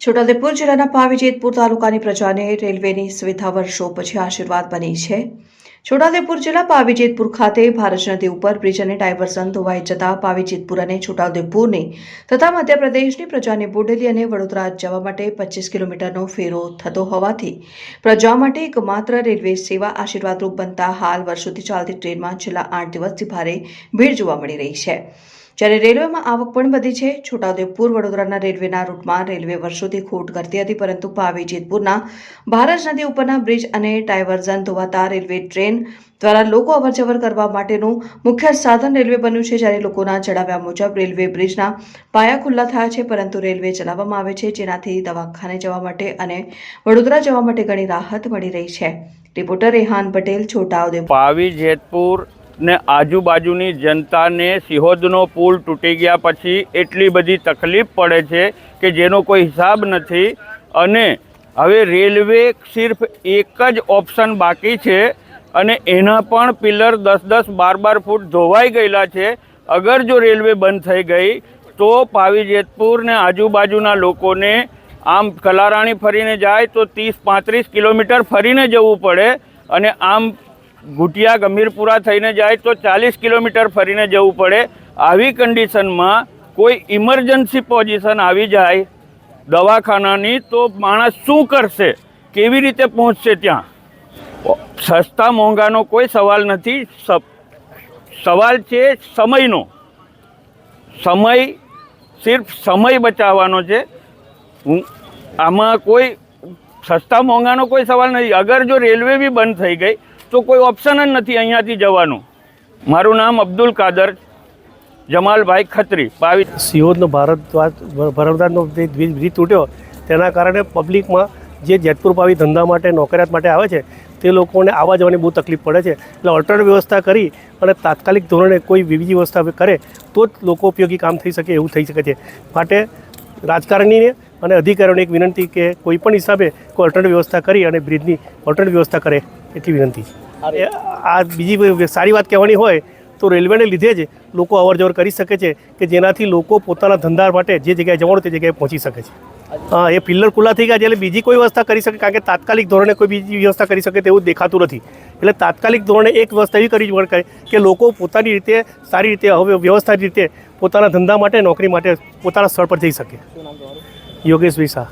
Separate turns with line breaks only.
છોટાઉદેપુર જિલ્લાના પાવી જેતપુર તાલુકાની પ્રજાને રેલવેની સુવિધા વર્ષો પછી આશીર્વાદ બની છે. છોટાઉદેપુર જિલ્લા પાવીજેતપુર ખાતે ભારત નદી ઉપર બ્રિજ અને ડાયવર્ઝન ધોવાઈ જતા પાવીજેતપુર અને છોટાઉદેપુરની તથા મધ્યપ્રદેશની પ્રજાને બોડેલી અને વડોદરા જવા માટે પચીસ કિલોમીટરનો ફેરો થતો હોવાથી પ્રજા માટે એકમાત્ર રેલવે સેવા આશીર્વાદરૂપ બનતા હાલ વર્ષોથી ચાલતી ટ્રેનમાં છેલ્લા આઠ દિવસથી ભારે ભીડ જોવા મળી રહી છે. જ્યારે રેલવેમાં આવક પણ વધી છે, છોટાઉદેપુર વડોદરાના રેલવેના રૂટમાં રેલવે વર્ષોથી ખોટ કરતી હતી, પરંતુ પાવી જેતપુરના ભારત નદી ઉપરના બ્રિજ અને ડાયવર્ઝન ધોવાતા રેલવે ટ્રેન દ્વારા લોકો અવરજવર કરવા માટેનું મુખ્ય સાધન રેલવે બન્યું છે, જ્યારે લોકોના જણાવ્યા મુજબ રેલવે બ્રિજના પાયા ખુલ્લા થયા છે, પરંતુ રેલવે ચલાવવામાં આવે છે, જેનાથી દવાખાને જવા માટે અને વડોદરા જવા માટે ઘણી રાહત મળી રહી છે. રિપોર્ટર રેહાન પટેલ છોટાઉદેપુર
પાવી, જેતપુર ને આજુબાજુની જનતાને સિહોદનો પુલ તૂટી ગયા પછી એટલી બધી તકલીફ પડે છે કે જેનો કોઈ હિસાબ નથી. અને હવે રેલવે સિર્ફ એક જ ઓપ્શન બાકી છે અને એના પણ પિલર દસ દસ બાર બાર ફૂટ ધોવાઈ ગયેલા છે. અગર જો રેલવે બંધ થઈ ગઈ, તો પાવી જેતપુર ને આજુબાજુના લોકોને આમ કલારાણી ફરીને જાય તો ત્રીસ પાંત્રીસ કિલોમીટર ફરીને જવું પડે અને આમ ઘૂંટિયા ગંભીરપુરા થઈને જાય તો ચાલીસ કિલોમીટર ફરીને જવું પડે. આવી કન્ડિશનમાં કોઈ ઇમરજન્સી પોઝિશન આવી જાય દવાખાનાની તો માણસ શું કરશે? કેવી રીતે પહોંચશે ત્યાં? સસ્તા મોંઘાનો કોઈ સવાલ નથી. સવાલ છે સમયનો. સમય સિર્ફ સમય બચાવવાનો છે. હું, આમાં કોઈ સસ્તા મોંઘાનો કોઈ સવાલ નથી. અગર જો રેલવે બી બંધ થઈ ગઈ, તો કોઈ ઓપ્શન જ નથી અહીંયાથી જવાનું. મારું નામ અબ્દુલ કાદર, જમાલભાઈ ખત્રી, બાવીસ.
સિહોરનો ભારત ભરતનો જે બ્રિજ બ્રિજ તૂટ્યો, તેના કારણે પબ્લિકમાં જે જેતપુર પાવી ધંધા માટે, નોકરિયાત માટે આવે છે, તે લોકોને આવવા જવાની બહુ તકલીફ પડે છે. એટલે ઓલ્ટરનેટ વ્યવસ્થા કરી અને તાત્કાલિક ધોરણે કોઈ બીજી વ્યવસ્થા કરે, તો જ લોકો ઉપયોગી કામ થઈ શકે, એવું થઈ શકે છે. માટે રાજકારણીને અને અધિકારીઓને એક વિનંતી કે કોઈ પણ હિસાબે કોઈ ઓલ્ટરનેટ વ્યવસ્થા કરી અને બ્રિજની ઓલ્ટરનેટ વ્યવસ્થા કરે, એટલી વિનંતી છે. આ બીજી સારી વાત કહેવાની હોય તો રેલવેને લીધે જ લોકો અવર જવર કરી શકે છે કે જેનાથી લોકો પોતાના ધંધા માટે જે જગ્યાએ જવાનું તે જગ્યાએ પહોંચી શકે છે. હા, એ પિલ્લર ખુલ્લા થઈ ગયા છે એટલે બીજી કોઈ વ્યવસ્થા કરી શકે, કારણ કે તાત્કાલિક ધોરણે કોઈ બીજી વ્યવસ્થા કરી શકે તેવું દેખાતું નથી. એટલે તાત્કાલિક ધોરણે એક વ્યવસ્થા એવી કરવી પડે કે લોકો પોતાની રીતે, સારી રીતે, હવે વ્યવસ્થિત રીતે પોતાના ધંધા માટે, નોકરી માટે પોતાના સ્થળ પર જઈ શકે. યોગેશ શાહ.